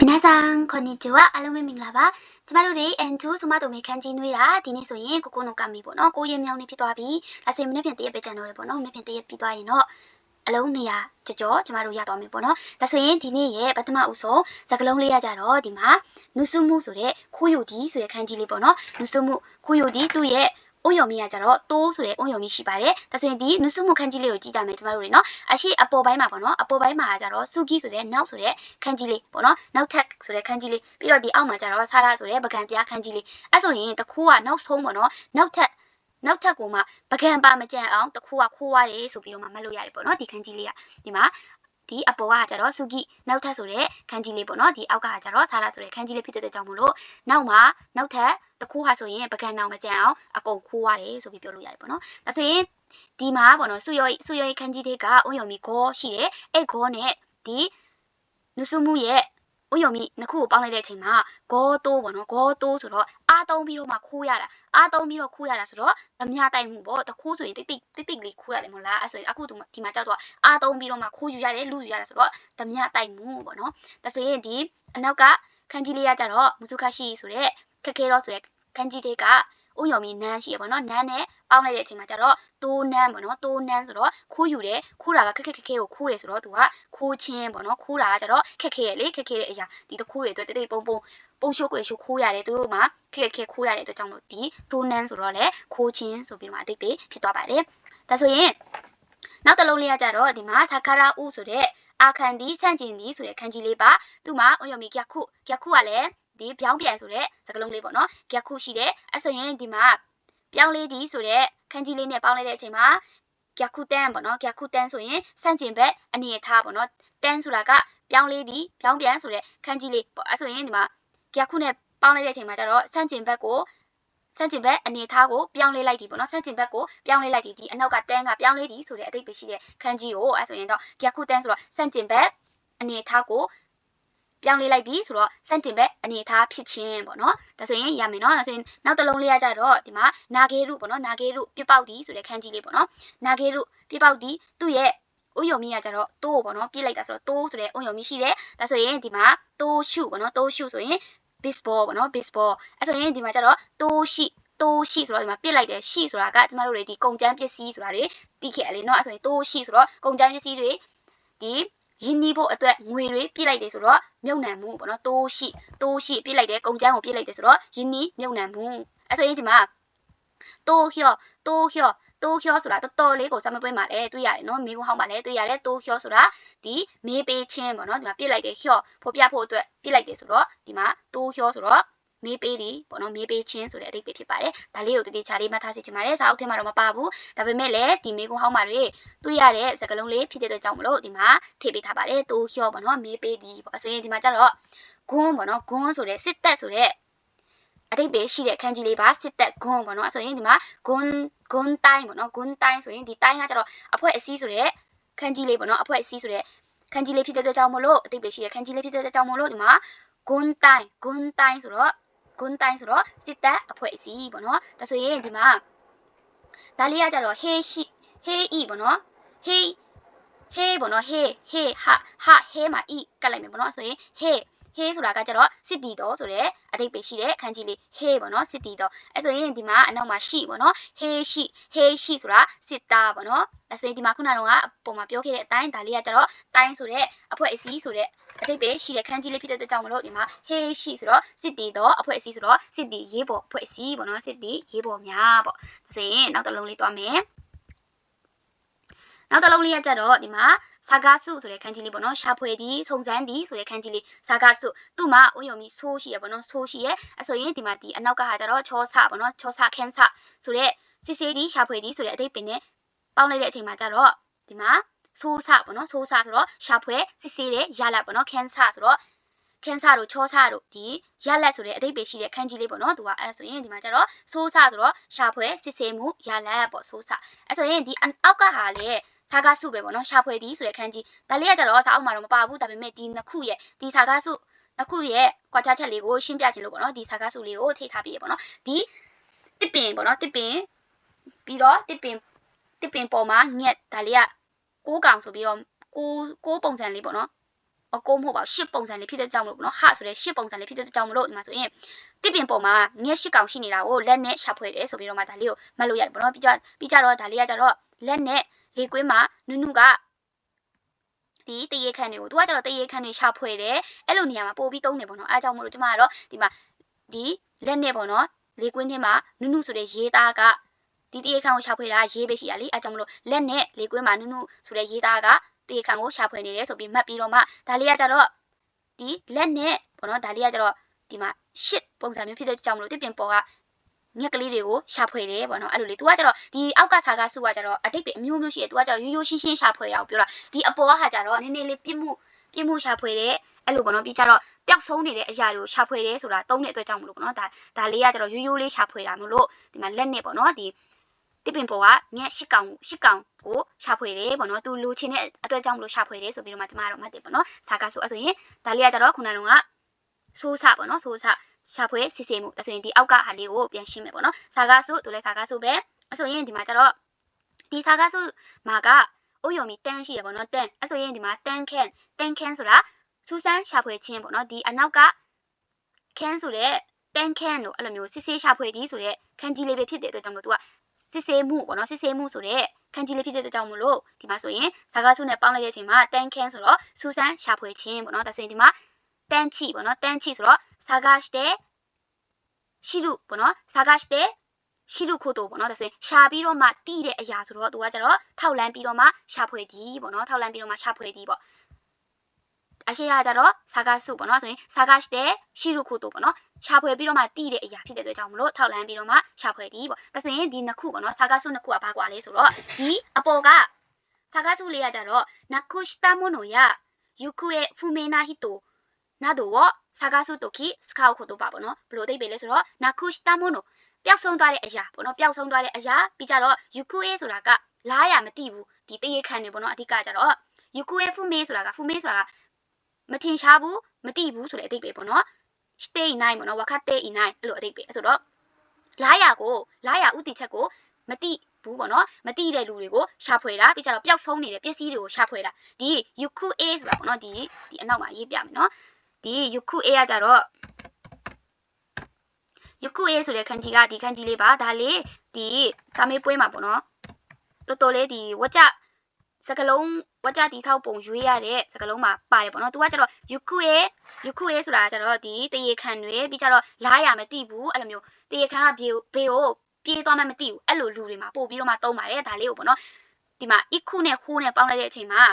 皆さんこんにちはအားလုံးပဲမင်္ဂလာပါကျမတို့တွေ N2 ဆိုမတို့မေခန်းကြီးနွေးတာဒီနေ့ဆိုရင်ကိုကိုနိုကမီပေါ့နော်ကိုရင်မြောင်နေဖြစ်သွားပြီဒါဆိုရင်မနေ့ပြန်တရက်ပဲကြံတော့တယ်ပေါ့နော်မနေ့ပြန်တရက်ပြီးသွားရင်တော့အလုံး200ကြော်ကြော်ကျမတို့ရသွားပြီပေါ့နော်ဒါဆိုရင်ဒီနေ့ရဲ့ပထမအုပ်ဆုံးစကလုံးလေးရကြတော့ဒီမှာနုစုမှုဆိုတဲ့ခိုးယူဒီဆိုတဲ့ခန်းကြီးလေးပေါ့နော်နုစုမှုခိုးယူဒီသူ့ရဲ့ အုံယုံမီကကြတော့တိုးဆိုတဲ့အုံယုံမီရှိပါတယ်။ဒါဆိုရင်ဒီနုစုမှုခန်းကြီးလေးကိုကြည့်ကြမယ်ကျမတို့တွေနော်။အရှိအပေါ်ပိုင်းမှာပေါ့နော်။အပေါ်ပိုင်းမှာကြတော့စုကီဆိုတဲ့နောက်ဆိုတဲ့ခန်းကြီးလေးပေါ့နော်။နောက်ထပ်ဆိုတဲ့ခန်းကြီးလေးပြီးတော့ဒီအောက်မှာကြတော့ဆာရာဆိုတဲ့ပကံပြားခန်းကြီးလေး။အဲဆိုရင်တခုကနောက်ဆုံးပေါ့နော်။နောက်ထပ်နောက်ထပ်ကိုမှပကံပါမကြံအောင်တခုကခိုးရတယ်ဆိုပြီးတော့မှမှတ်လို့ရတယ်ပေါ့နော်ဒီခန်းကြီးလေးကဒီမှာ ဒီအပေါ်ကကြတော့စုကိနောက်ထပ်ဆိုတဲ့ခန်းကြီးလေးပေါ့နော်ဒီအောက်ကကြတော့ဆာရာဆိုတဲ့ခန်းကြီးလေးဖြစ်တဲ့ကြောင့်မို့လို့နောက်မှာနောက်ထပ်တခုဟာဆိုရင်ပကံအောင်မကြံအောင်အကုန်ခိုးရတယ်ဆိုပြီးပြောလို့ရတယ်ပေါ့နော်ဒါဆိုရင်ဒီမှာပေါ့နော်စုရောစုရောခန်းကြီးလေးကအုံယုံမီခေါ်ရှိတယ်အဲ့ခေါ်နဲ့ဒီနုစုမှုရဲ့ ဥယုံမိနှစ်ခုကိုပေါင်းလိုက်တဲ့အချိန်မှာဂေါတိုးပေါ့နော်ဂေါတိုးဆိုတော့အာသုံးပြီးတော့မှခိုးရတာအာသုံးပြီးတော့ခိုးရတာဆိုတော့ဓမြတိုက်မှုပေါ့တခိုးဆိုရင်တိတ်တိတ်တိတ်တိတ်လေးခိုးရတယ်မဟုတ်လားအဲ့ဆိုရင်အခုဒီမှာကြောက်တော့အာသုံးပြီးတော့မှခိုးယူရတယ်လူယူရတယ်ဆိုတော့ဓမြတိုက်မှုပေါ့နော်ဒါဆိုရင်ဒီအနောက်ကခန်းကြီးလေးကကြတော့မစုခရှိဆိုတဲ့ခက်ခဲတော့ဆိုတဲ့ခန်းကြီးလေးကဥယုံမီနန်းရှိရပါတော့နန်းနဲ့ ပေါင်းလိုက်တဲ့အချိန်မှာကျတော့တိုးနန်းပေါ့နော်တိုးနန်းဆိုတော့ခိုးယူတယ်ခိုးတာကခက်ခက်ခက်ခဲကိုခိုးတယ်ဆိုတော့သူကခိုးချင်းပေါ့နော်ခိုးတာကကျတော့ခက်ခဲရလေခက်ခဲတဲ့အရာဒီတခိုးတွေအတွက်တိတ်တိတ်ပုံပုံပုံရှုပ်ကိုရှုပ်ခိုးရတယ်သူတို့မှာခက်ခက်ခဲခိုးရတဲ့အတွက်ကြောင့်မို့ဒီတိုးနန်းဆိုတော့လေခိုးချင်းဆိုပြီးတော့အတိတ်ပဲဖြစ်သွားပါတယ်ဒါဆိုရင်နောက်တစ်လုံးလေးကကြတော့ဒီမှာဆာကာရာဥဆိုတဲ့အာခန်ဒီဆန့်ကျင်ဒီဆိုတဲ့ခန်းကြီးလေးပါသူ့မှာအယုံမီကြက်ခုကြက်ခုကလည်းဒီပြောင်းပြန်ဆိုတဲ့စကားလုံးလေးပေါ့နော်ကြက်ခုရှိတယ်အဲဆိုရင်ဒီမှာ ပြောင်းလေးဒီဆိုတဲ့ခန်းကြီးလေးနဲ့ပေါင်းလိုက်တဲ့အချိန်မှာကြက်ခုတန်းပေါ့နော်ကြက်ခုတန်းဆိုရင်ဆန့်ကျင်ဘက်အနေထားပေါ့နော်တန်းဆိုတာကပြောင်းလေးဒီပြောင်းပြန်ဆိုတဲ့ခန်းကြီးလေးပေါ့အဲဆိုရင်ဒီမှာကြက်ခုနဲ့ပေါင်းလိုက်တဲ့အချိန်မှာကျတော့ဆန့်ကျင်ဘက်ကိုဆန့်ကျင်ဘက်အနေထားကိုပြောင်းလဲလိုက်ဒီပေါ့နော်ဆန့်ကျင်ဘက်ကိုပြောင်းလဲလိုက်ဒီဒီအနောက်ကတန်းကပြောင်းလဲဒီဆိုတဲ့အတိတ်ပဲရှိတဲ့ခန်းကြီးကိုအဲဆိုရင်တော့ကြက်ခုတန်းဆိုတော့ဆန့်ကျင်ဘက်အနေထားကို ပြောင်းလဲလိုက်ပြီဆိုတော့စန့်တင်ဘက်အနေအထားဖြစ်ခြင်းပေါ့နော်ဒါဆိုရင်ရမယ်နော်ဒါဆိုရင်နောက်တစ်လုံးလေးရကြတော့ဒီမှာနာဂေရုပေါ့နော်နာဂေရုပြပောက်ဒီဆိုတဲ့ခန်းကြီးလေးပေါ့နော်နာဂေရုပြပောက်ဒီသူ့ရဲ့ဥယုံမီကကြတော့တိုးပေါ့နော်ပြစ်လိုက်တာဆိုတော့တိုးဆိုတဲ့ဥယုံမီရှိတယ်ဒါဆိုရင်ဒီမှာတိုးရှုပေါ့နော်တိုးရှုဆိုရင် baseball ပေါ့နော် baseball အဲဆိုရင်ဒီမှာကျတော့တိုးရှိတိုးရှိဆိုတော့ဒီမှာပြစ်လိုက်တယ်ရှိဆိုတာကကျမတို့တွေဒီကုန်ကျန်းပစ္စည်းဆိုတာတွေသိခဲ့ရလေเนาะအဲဆိုရင်တိုးရှိဆိုတော့ကုန်ကျန်းပစ္စည်းတွေဒီ ရင်းနှီးဖို့အတွက်ငွေတွေပြစ်လိုက်တယ်ဆိုတော့မြုပ်နှံမှုပေါ့နော်တိုးရှိတိုးရှိပြစ်လိုက်တယ်ကုန်ကျန်းကိုပြစ်လိုက်တယ်ဆိုတော့ရင်းနှီးမြုပ်နှံမှုအဲဆိုရင်ဒီမှာတိုးလျှော့တိုးလျှော့တိုးလျှော့ဆိုတာတော်တော်လေးကိုစမပွဲမှာလည်းတွေ့ရတယ်နော်မိကုဟောင်းမှာလည်းတွေ့ရတယ်တိုးလျှော့ဆိုတာဒီမေးပေးခြင်းပေါ့နော်ဒီမှာပြစ်လိုက်တယ်လျှော့ဖော်ပြဖို့အတွက်ပြစ်လိုက်တယ်ဆိုတော့ဒီမှာတိုးလျှော့ဆိုတော့ မေးပေးဒီပေါ့နော်မေးပေးချင်းဆိုတဲ့အဓိပ္ပာယ်ဖြစ်ပါတယ်ဒါလေးကိုတတိချာလေးမှတ်ထားစီချင်ပါတယ်စာအုပ်ထဲမှာတော့မပါဘူးဒါပေမဲ့လည်းဒီမေကုဟောင်းမှာတွေတွေ့ရတဲ့စကားလုံးလေးဖြစ်တဲ့အတွက်ကြောင့်မလို့ဒီမှာထည့်ပေးထားပါတယ်တိုးလျှော့ပေါ့နော်မေးပေးဒီပေါ့ဆိုရင်ဒီမှာကျတော့ဂွန်းပေါ့နော်ဂွန်းဆိုတဲ့စစ်တက်ဆိုတဲ့အတိတ်ပဲရှိတဲ့ခန်းကြီးလေးပါစစ်တက်ဂွန်းပေါ့နော်ဆိုရင်ဒီမှာဂွန်းဂွန်းတိုင်းပေါ့နော်ဂွန်းတိုင်းဆိုရင်ဒီတိုင်းကကျတော့အဖွဲ့အစည်းဆိုတဲ့ခန်းကြီးလေးပေါ့နော်အဖွဲ့အစည်းဆိုတဲ့ခန်းကြီးလေးဖြစ်တဲ့အတွက်ကြောင့်မလို့အတိတ်ပဲရှိတဲ့ခန်းကြီးလေးဖြစ်တဲ့အတွက်ကြောင့်မလို့ဒီမှာဂွန်းတိုင်းဂွန်းတိုင်းဆိုတော့ ဂွန်းတိုင်းဆိုတော့စစ်တပ်အဖွဲ့အစည်းပေါ့နော်ဒါဆိုရင်ဒီမှာဒါလေးကကြတော့ဟေးရှိဟေးဤပေါ့နော်ဟေးဟေးပေါ့နော်ဟေးဟေးဟာဟာဟေးမှာဤကတ်လိုက်မယ်ပေါ့နော်ဆိုရင်ဟေးဟေးဆိုတာကကြတော့စစ်တီတော်ဆိုတဲ့အတိတ်ပဲရှိတဲ့ခန်းကြီးလေးဟေးပေါ့နော်စစ်တီတော်အဲဆိုရင်ဒီမှာအနောက်မှာရှိပေါ့နော်ဟေးရှိဟေးရှိဆိုတာစစ်သားပေါ့နော်အဲဆိုရင်ဒီမှာခုနကတော့ပုံမှာပြောခဲ့တဲ့အတိုင်းဒါလေးကကြတော့တိုင်းဆိုတဲ့အဖွဲ့အစည်းဆိုတဲ့ အတိတ်ပဲရှိတဲ့ခန်းကြီးလေးဖြစ်တဲ့အတွက်ကြောင့်မလို့ဒီမှာဟေးရှိဆိုတော့စစ်တီတော်အဖွဲ့အစည်းဆိုတော့စစ်တီရေးပေါ်အဖွဲ့အစည်းပေါ့နော်စစ်တီရေးပေါ်များပေါ့ဒါဆိုရင်နောက်တစ်လုံးလေးတွားမယ်နောက်တစ်လုံးလေးကကြတော့ဒီမှာစာကားစုဆိုတဲ့ခန်းကြီးလေးပေါ့နော်ရှာဖွေဒီစုံစမ်းဒီဆိုတဲ့ခန်းကြီးလေးစာကားစုသူ့မှာဥယုံမီဆိုးရှိရပေါ့နော်ဆိုးရှိရအဆိုရင်ဒီမှာဒီအနောက်ကဟာကြတော့ချောဆပေါ့နော်ချောဆခန်းဆဆိုတဲ့စစ်စေးဒီရှာဖွေဒီဆိုတဲ့အတိတ်ပင်နဲ့ပေါင်းလိုက်တဲ့အချိန်မှာကြတော့ဒီမှာ ဆိုးဆပေါ့နော်ဆိုးဆဆိုတော့ရှာဖွေစစ်စေးတဲ့ရလက်ပေါ့နော်ခန်းဆဆိုတော့ခန်းဆတို့ချောဆတို့ဒီရလက်ဆိုတဲ့အတိတ်ပဲရှိတဲ့ခန်းကြီးလေးပေါ့နော်သူကအဲဆိုရင်ဒီမှာကျတော့ဆိုးဆဆိုတော့ရှာဖွေစစ်စေးမှုရလက်ပေါ့ဆိုးဆအဲဆိုရင်ဒီအောက်ကဟာလေစာကားစုပဲပေါ့နော်ရှာဖွေဒီဆိုတဲ့ခန်းကြီးဒါလေးကကြတော့စာအုပ်မှာတော့မပါဘူးဒါပေမဲ့ဒီနှစ်ခုရဲ့ဒီစာကားစုနှစ်ခုရဲ့ကွာခြားချက်လေးကိုရှင်းပြခြင်းလို့ပေါ့နော်ဒီစာကားစုလေးကိုထိထားပြီးရပေါ့နော်ဒီတစ်ပင်ပေါ့နော်တစ်ပင်ပြီးတော့တစ်ပင်တစ်ပင်ပေါ်မှာငှက်ဒါလေးက ကိုးကောင်ဆိုပြီးတော့ကိုးကိုးပုံစံလေးပေါ့နော်အကိုမဟုတ်ပါဘူးရှစ်ပုံစံလေးဖြစ်တဲ့ကြောင့်မလို့ပေါ့နော်ဟာဆိုတဲ့ရှစ်ပုံစံလေးဖြစ်တဲ့ကြောင့်မလို့ဒီမှာဆိုရင်တစ်ပင်ပေါ်မှာငှက်ရှစ်ကောင်ရှိနေတာကိုလက်နဲ့ရှာဖွေတယ်ဆိုပြီးတော့မှဒါလေးကိုမှတ်လို့ရတယ်ပေါ့နော်ပြီးကြပြီးကြတော့ဒါလေးကကြတော့လက်နဲ့လေကွင်းမှာနုနုကဒီတရေခန့်တွေကိုသူကကျတော့တရေခန့်တွေရှာဖွေတယ်အဲ့လိုနေရာမှာပို့ပြီးသုံးတယ်ပေါ့နော်အားကြောင့်မလို့ကျမကတော့ဒီမှာဒီလက်နဲ့ပေါ့နော်လေကွင်းထဲမှာနုနုဆိုတဲ့ရေးသားက ဒီတရေခန့်ကိုရှာဖွေတာရေးပဲရှိရလေအားကြောင့်မလို့လက်နဲ့လေကွင်းမှာနုနုဆိုတဲ့ရေးသားကတရေခန့်ကိုရှာဖွေနေတယ်ဆိုပြီးမှတ်ပြီးတော့မှဒါလေးကကျတော့ဒီလက်နဲ့ပေါ့နော်ဒါလေးကကျတော့ဒီမှာရှစ်ပုံစံမျိုးဖြစ်တဲ့ကြောင့်မလို့တစ်ပြင်ပေါ်ကငှက်ကလေးတွေကိုရှာဖွေတယ်ပေါ့နော်အဲ့လိုလေ तू ကကျတော့ဒီအောက်ကဆာကစုကကျတော့အတိတ်ပဲအမျိုးမျိုးရှိတယ် तू ကကျတော့ရိုးရိုးရှင်းရှင်းရှာဖွေတာကိုပြောတာဒီအပေါ်ကဟာကျတော့နည်းနည်းလေးပြစ်မှုပြစ်မှုရှာဖွေတယ်အဲ့လိုပေါ့နော်ပြီးကြတော့ပျောက်ဆုံးနေတဲ့အရာတွေကိုရှာဖွေတယ်ဆိုတာသုံးတဲ့အတွက်ကြောင့်မလို့ပေါ့နော်ဒါဒါလေးကကျတော့ရိုးရိုးလေးရှာဖွေတာမလို့ဒီမှာလက်နဲ့ပေါ့နော်ဒီ တစ်ပင်ပေါ်ကငက်ရှစ်ကောင်ရှစ်ကောင်ကိုရှာဖွေတယ်ပေါ့နော်သူလိုချင်တဲ့အတွက်ကြောင့်မလို့ရှာဖွေတယ်ဆိုပြီးတော့မှကျမတို့မှတ်တယ်ပေါ့နော်စာကဆိုအဲ့ဆိုရင်ဒါလေးကကျတော့ခုနကဆိုးစပေါ့နော်ဆိုးစရှာဖွေစစ်ဆေးမှုဒါဆိုရင်ဒီအောက်ကဟာလေးကိုပြန်ရှင်းမယ်ပေါ့နော်စာကဆိုသူလည်းစာကဆိုပဲအဲ့ဆိုရင်ဒီမှာကျတော့ဒီစာကဆိုမှာကအုတ်ယုံမီတန်းရှိရပေါ့နော်တန်းအဲ့ဆိုရင်ဒီမှာတန်းခန့်တန်းခန့်ဆိုတာစူးစမ်းရှာဖွေခြင်းပေါ့နော်ဒီအနောက်ကခန်းဆိုတဲ့တန်းခန့်တို့အဲ့လိုမျိုးစစ်ဆေးရှာဖွေသည်ဆိုတဲ့ခန်းကြီးလေးပဲဖြစ်တဲ့အတွက်ကြောင့်မလို့ तू က စစ်ဆေးမှုပေါ့နော်စစ်ဆေးမှုဆိုတဲ့ခန်းကြီးလေးဖြစ်တဲ့အတွက်ကြောင့်မလို့ဒီမှာဆိုရင်ဇာကဆုနဲ့ပေါင်းလိုက်တဲ့အချိန်မှာတန်းခန့်ဆိုတော့စူးစမ်းရှာဖွေခြင်းပေါ့နော်ဒါဆိုရင်ဒီမှာတန်းချီပေါ့နော်တန်းချီဆိုတော့ဇာကしてရှိရုပေါ့နော်ဇာကしてရှိရုခို့တော့ပေါ့နော်ဒါဆိုရင်ရှာပြီးတော့မှတီးတဲ့အရာဆိုတော့သူကကျတော့ထောက်လန်းပြီးတော့မှရှာဖွေသည်ပေါ့နော်ထောက်လန်းပြီးတော့မှရှာဖွေသည်ပေါ့ အရှိရကြတော့ဆာကစုပေါ့နော်ဆိုရင်ဆာကရှိတဲ့ရှိရုခုတို့ပေါ့နော်ရှာဖွေပြီးတော့မှတိတဲ့အရာဖြစ်တဲ့အတွက်ကြောင့်မလို့ထောက်လန်းပြီးတော့မှရှာဖွေသည်ပေါ့ဒါဆိုရင်ဒီနှစ်ခုပေါ့နော်ဆာကစုနှစ်ခုကဘာကွာလဲဆိုတော့ဒီအပေါ်ကဆာကစုလေးကကြတော့နကုရှိတာမနိုယယုခုရဲ့ဖူမေနာဟီတိုနာတို့ကိုဆာကစုတိုခိစကာကိုတို့ပါပေါ့နော်ဘယ်လိုသိပေလဲဆိုတော့နကုရှိတာမနိုပျောက်ဆုံးသွားတဲ့အရာပေါ့နော်ပျောက်ဆုံးသွားတဲ့အရာပြီးကြတော့ယုခုရဲ့ဆိုတာကလားရမသိဘူးဒီတရေခံတွေပေါ့နော်အဓိကကြတော့ UQF ဖူမေဆိုတာကဖူမေဆိုတာက မထင်ရှားဘူးမသိဘူးဆိုတဲ့အဓိပ္ပာယ်ပေါ့နော် stay in nine ပေါ့နော် wakate in nine အဲ့လိုအဓိပ္ပာယ်ဆိုတော့လားရကိုလားရဥတီချက်ကိုမသိဘူးပေါ့နော်မသိတဲ့လူတွေကိုရှာဖွေတာပြီးကြတော့ပျောက်ဆုံးနေတဲ့ပစ္စည်းတွေကိုရှာဖွေတာဒီ UQA ဆိုတာပေါ့နော်ဒီဒီအနောက်မှာရေးပြမယ်နော်ဒီ UQA ကကြတော့ယခုအေးဆိုတဲ့ခန်းကြီးကဒီခန်းကြီးလေးပါဒါလေးဒီစာမေးပွဲမှာပေါ့နော်တော်တော်လေးဒီဝကြ စကလုံးဝကြတီဆောက်ပုံရွေးရတဲ့စကလုံးမှာပါတယ်ပေါ့နော်သူကကျတော့ယခုအေးယခုအေးဆိုတာကျတော့ဒီတရေခံတွေပြီးကြတော့လားရမသိဘူးအဲ့လိုမျိုးတရေခံကဘေဘေကိုပြေးသွားမှမသိဘူးအဲ့လိုလူတွေမှာပို့ပြီးတော့မှတုံးပါတယ်ဒါလေးကိုပေါ့နော်ဒီမှာ iku နဲ့ ho နဲ့ပေါင်းလိုက်တဲ့အချိန်မှာ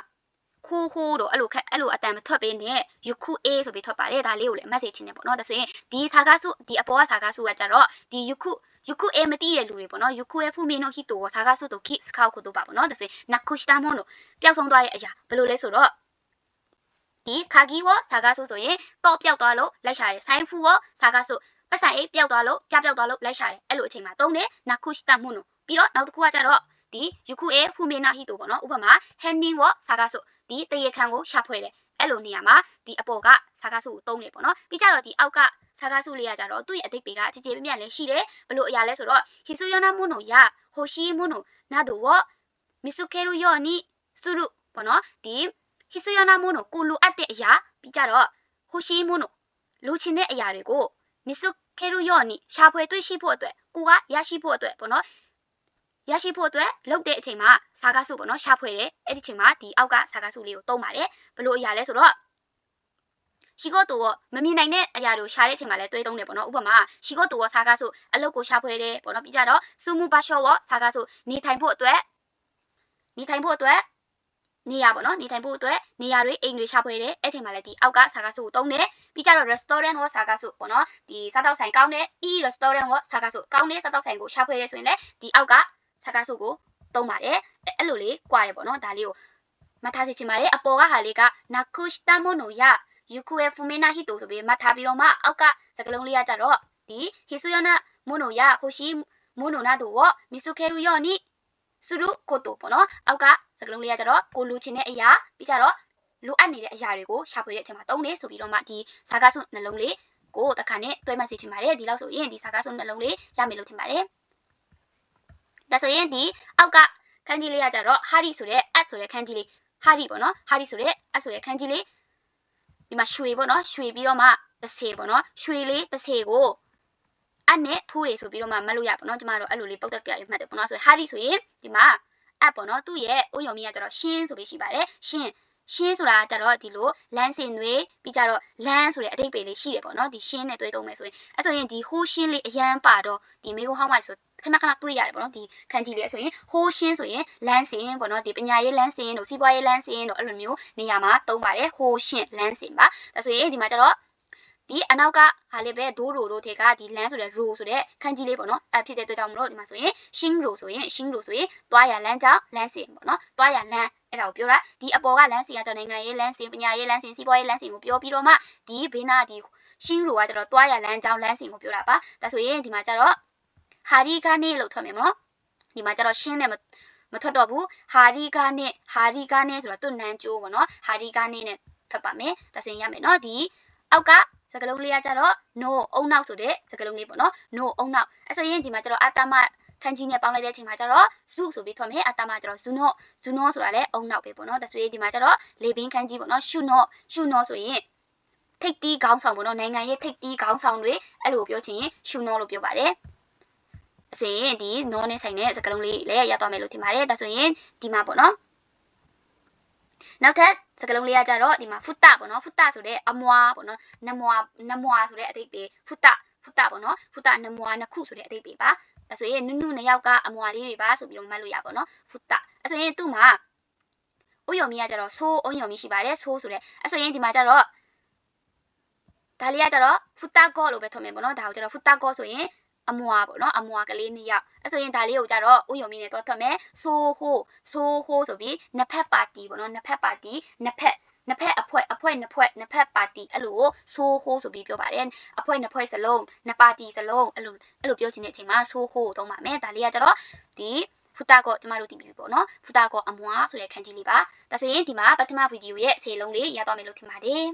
ခိုးခိုးတော့အဲ့လိုခက်အဲ့လိုအတန်မထွက်ပေးနဲ့ယခုအေးဆိုပြီးထွက်ပါတယ်ဒါလေးကိုလည်း message ချင်းနေပေါ့နော်ဒါဆိုရင်ဒီစာကားစုဒီအပေါ်ကစာကားစုကကြတော့ဒီယခုယခုအေးမတိတဲ့လူတွေပေါ့နော်ယခုအေးဖူမင်းတို့ဟီတိုစာကားစုတို့ခိစကောက်ကိုတို့ပါပေါ့နော်ဒါဆိုရင်နကုရှတာမွန်တို့ပျောက်ဆုံးသွားတဲ့အရာဘယ်လိုလဲဆိုတော့ဒီခါဂီဝစာကားစုဆိုရင်တော့ပျောက်သွားလို့လိုက်ရှာတယ်ဆိုင်းဖူဝစာကားစုပတ်ဆိုင်အေးပျောက်သွားလို့ကြပျောက်သွားလို့လိုက်ရှာတယ်အဲ့လိုအချိန်မှာတုံးတယ်နကုရှတာမွန်တို့ပြီးတော့နောက်တစ်ခုကကြတော့ ဒီယခုအေးဖူမင်းနာဟီတိုပေါ့နော်ဥပမာဟန်နင်းဝစာကားစုဒီတရေခံကိုရှာဖွေတယ်အဲ့လိုနေရာမှာဒီအပေါ်ကစာကားစုကိုတုံးတယ်ပေါ့နော်ပြီးကြတော့ဒီအောက်ကစာကားစုလေးကကြတော့သူ့ရဲ့အတိတ်တွေကကြည်ကြည်ပြပြလည်းရှိတယ်ဘလို့အရာလဲဆိုတော့ဟီဆူယောနာမိုနိုယာဟိုရှိမိုနိုနာဒိုဝမီဆူကေရူယောနီဆူရုပေါ့နော်ဒီဟီဆူယောနာမိုနိုကိုလိုအပ်တဲ့အရာပြီးကြတော့ဟိုရှိမိုနိုလိုချင်တဲ့အရာတွေကိုမီဆူကေရူယောနီရှာဖွေတွေ့ရှိဖို့အတွက်ကိုကရရှိဖို့အတွက်ပေါ့နော် ရရှိဖို့အတွက်လုပ်တဲ့အချိန်မှာစာကားစုပေါ့နော်ရှာဖွေတယ်အဲ့ဒီချိန်မှာဒီအောက်ကစာကားစုလေးကိုတုံးပါတယ်ဘလို့အရာလဲဆိုတော့ရှိကိုတူမမြင်နိုင်တဲ့အရာတွေကိုရှာတဲ့အချိန်မှာလည်းတွေးသုံးတယ်ပေါ့နော်ဥပမာရှိကိုတူဝစာကားစုအလုပ်ကိုရှာဖွေတယ်ပေါ့နော်ပြီးကြတော့စူမူဘာရှောဝစာကားစုနေထိုင်ဖို့အတွက်နေထိုင်ဖို့အတွက်နေရပေါ့နော်နေထိုင်ဖို့အတွက်နေရာတွေအိမ်တွေရှာဖွေတယ်အဲ့ချိန်မှာလည်းဒီအောက်ကစာကားစုကိုတုံးတယ်ပြီးကြတော့ restaurant ဝစာကားစုပေါ့နော်ဒီစားတောက်ဆိုင်ကောင်းတဲ့ e restaurant ဝစာကားစုကောင်းတဲ့စားတောက်ဆိုင်ကိုရှာဖွေရဆိုရင်လည်းဒီအောက်က စာကားစုကိုတုံးပါတယ်အဲ့လိုလေး꽌တယ်ပေါ့နော်ဒါလေးကိုမထားစေချင်ပါတယ်အပေါ်ကဟာလေးက nakushita mono ya ယူကူရဲ့ဖူမင်းနာဟီတိုဆိုပြီးမှတ်ထားပြီးတော့မှအောက်ကစကလုံးလေးကကြတော့ဒီဟီဆူယောနာမိုနိုယာဟိုရှိမိုနိုနာတို့ဝမီဆူခဲရူယောနီဆူရုကိုတိုပေါ့နော်အောက်ကစကလုံးလေးကကြတော့ကိုလူချင်တဲ့အရာပြီးကြတော့လိုအပ်နေတဲ့အရာတွေကိုရှာဖွေတဲ့အချိန်မှာတုံးနေဆိုပြီးတော့မှဒီစာကားစုနှလုံးလေးကိုတခါနဲ့တွဲမှတ်စီချင်ပါတယ်ဒီလောက်ဆိုရင်ဒီစာကားစုနှလုံးလေးရမယ်လို့ထင်ပါတယ် ဒါဆိုရင်ဒီအောက်ကခန်းကြီးလေးကကြတော့ဟာရီဆိုတဲ့အဆိုတဲ့ခန်းကြီးလေးဟာရီပေါ့နော်ဟာရီဆိုတဲ့အဆိုတဲ့ခန်းကြီးလေးဒီမှာရွှေပေါ့နော်ရွှေပြီးတော့မှ30ပေါ့နော်ရွှေလေး30ကိုအနဲ့ထိုးတယ်ဆိုပြီးတော့မှမတ်လို့ရပေါ့နော်ကျမတို့အဲ့လိုလေးပုတ်တက်ပြရမှတ်တယ်ပေါ့နော်ဆိုရင်ဟာဒီဆိုရင်ဒီမှာအပ်ပေါ့နော်သူ့ရဲ့ဥယုံမီကကျတော့ရှင်းဆိုပြီးရှိပါတယ်ရှင်းရှင်းဆိုတာကြတော့ဒီလိုလမ်းစင်တွေပြီးကြတော့လမ်းဆိုတဲ့အတိတ်ပေလေးရှိတယ်ပေါ့နော်ဒီရှင်းနဲ့တွဲသုံးမယ်ဆိုရင်အဲ့ဆိုရင်ဒီဟိုးရှင်းလေးအရန်ပါတော့ဒီမေကိုဟောင်းမိုက်ဆို ခဏခဏတွေ့ရတယ်ပေါ့နော်ဒီခန်းကြီးလေးဆိုရင်ဟိုးရှင်းဆိုရင်လမ်းစင်ပေါ့နော်ဒီပညာရေးလမ်းစင်တို့စီးပွားရေးလမ်းစင်တို့အဲ့လိုမျိုးနေရာမှာသုံးပါတယ်ဟိုးရှင်းလမ်းစင်ပါဒါဆိုရင်ဒီမှာကျတော့ဒီအနောက်ကဟာလေးပဲဒိုးရိုတို့ထေကဒီလမ်းဆိုတဲ့ row ဆိုတဲ့ခန်းကြီးလေးပေါ့နော်အဲ့ဖြစ်တဲ့အတွက်ကြောင့်မလို့ဒီမှာဆိုရင် shin row ဆိုရင် shin row ဆိုရင်တွားရလမ်းကြောင်းလမ်းစင်ပေါ့နော်တွားရလမ်းအဲ့ဒါကိုပြောတာဒီအပေါ်ကလမ်းစင်ကကျတော့နိုင်ငံရေးလမ်းစင်ပညာရေးလမ်းစင်စီးပွားရေးလမ်းစင်ကိုပြောပြီးတော့မှဒီဘေးနာဒီ shin row ကကျတော့တွားရလမ်းကြောင်းလမ်းစင်ကိုပြောတာပါဒါဆိုရင်ဒီမှာကျတော့ ဟာရီကနေလို့ထွက်မယ်မနော်ဒီမှာကျတော့ shin နဲ့မထွက်တော့ဘူးဟာရီကနေဟာရီကနေဆိုတော့သူ့နန်းကျိုးပေါ့နော်ဟာရီကနေနဲ့ထွက်ပါမယ်ဒါဆိုရင်ရမယ်နော်ဒီအောက်ကစကလုံးလေးကကြတော့ no အုံနောက်ဆိုတဲ့စကလုံးလေးပေါ့နော် no အုံနောက်အဲဆိုရင်ဒီမှာကျတော့အာတမခန်းကြီးနဲ့ပေါင်းလိုက်တဲ့အချိန်မှာကျတော့ zu ဆိုပြီးထွက်မယ်အာတမကျတော့ zuno zuno ဆိုတာလည်းအုံနောက်ပဲပေါ့နော်ဒါဆိုရင်ဒီမှာကျတော့လေဘင်းခန်းကြီးပေါ့နော် shuno shuno ဆိုရင်ထိတ်တီးခေါင်းဆောင်ပေါ့နော်နိုင်ငံရေးထိတ်တီးခေါင်းဆောင်တွေအဲ့လိုပြောချင်ရင် shuno လို့ပြောပါတယ် အစရင်ဒီ no နဲ့ဆိုင်တဲ့စကလုံးလေးလည်းရသွားမယ်လို့ထင်ပါတယ်ဒါဆိုရင်ဒီမှာပေါ့နော်နောက်ထပ်စကလုံးလေးကကြတော့ဒီမှာဖုတပေါ့နော်ဖုတဆိုတဲ့အမွာပေါ့နော်နမွာနမွာဆိုတဲ့အတိတ်ပဲဖုတဖုတပေါ့နော်ဖုတနမွာနှစ်ခုဆိုတဲ့အတိတ်ပဲပါဒါဆိုရင်နုနုနှစ်ယောက်ကအမွာလေးတွေပါဆိုပြီးတော့မှတ်လို့ရပါတော့ဖုတအဲဆိုရင်သူ့မှာဥယုံမီကကြတော့ဆိုးဥယုံမီရှိပါတယ်ဆိုးဆိုတဲ့အဲဆိုရင်ဒီမှာကြတော့ဒါလေးကကြတော့ဖုတကောလို့ပဲထုံးမယ်ပေါ့နော်ဒါကိုကြတော့ဖုတကောဆိုရင် အမွာပေါ့နော်အမွာကလေးနှစ်ယောက်အဲဆိုရင်ဒါလေးကိုကြတော့ဥယုံမီနဲ့တော့ထွက်မယ်ဆိုးဟိုးဆိုးဟိုးဆိုပြီးနှစ်ဖက်ပါတီပေါ့နော်နှစ်ဖက်ပါတီနှစ်ဖက်နှစ်ဖက်အဖွဲ့အဖွဲ့နှစ်ဖွဲ့နှစ်ဖက်ပါတီအဲ့လိုကိုဆိုးဟိုးဆိုပြီးပြောပါတယ်အဖွဲ့နှစ်ဖွဲ့စလုံးနှစ်ပါတီစလုံးအဲ့လိုအဲ့လိုပြောချင်တဲ့အချိန်မှာဆိုးဟိုးသုံးပါမယ်ဒါလေးကကြတော့ဒီဖူတာကောကျမတို့တည်ပြီပေါ့နော်ဖူတာကောအမွာဆိုတဲ့ခန်းကြီးလေးပါဒါဆိုရင်ဒီမှာပထမဗီဒီယိုရဲ့အစီအလုံးလေးရသွားမယ်လို့ထင်ပါတယ်